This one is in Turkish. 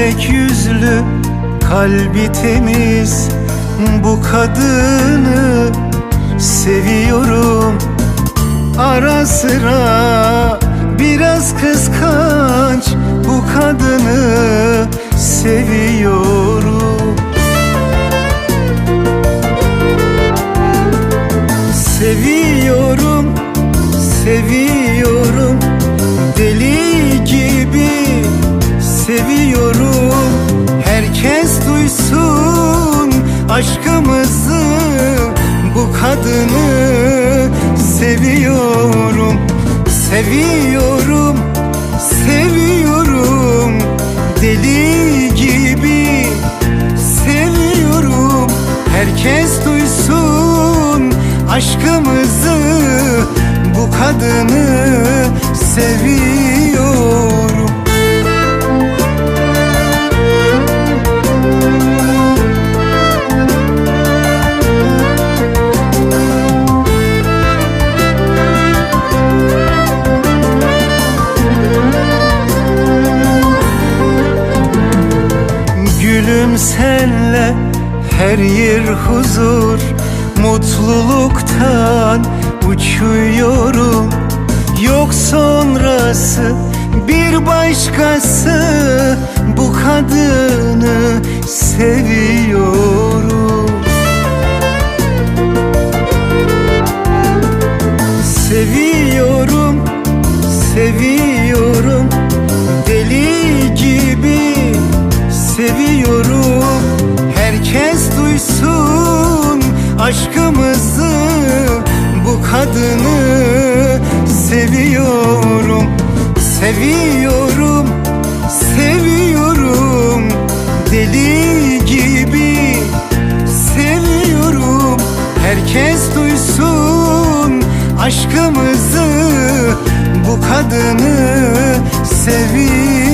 Melek yüzlü kalbi temiz. Bu kadını seviyorum. Ara sıra biraz kız aşkımızı Bu kadını seviyorum Seviyorum, seviyorum. Deli gibi seviyorum. Herkes duysun aşkımızı Bu kadını Gülüm senle her yer huzur. Mutluluktan uçuyorum. Yok sonrası bir başkası. Bu kadını seviyorum adını seviyorum Seviyorum, seviyorum. Deli gibi seviyorum. Herkes duysun aşkımızı Bu kadını seviyorum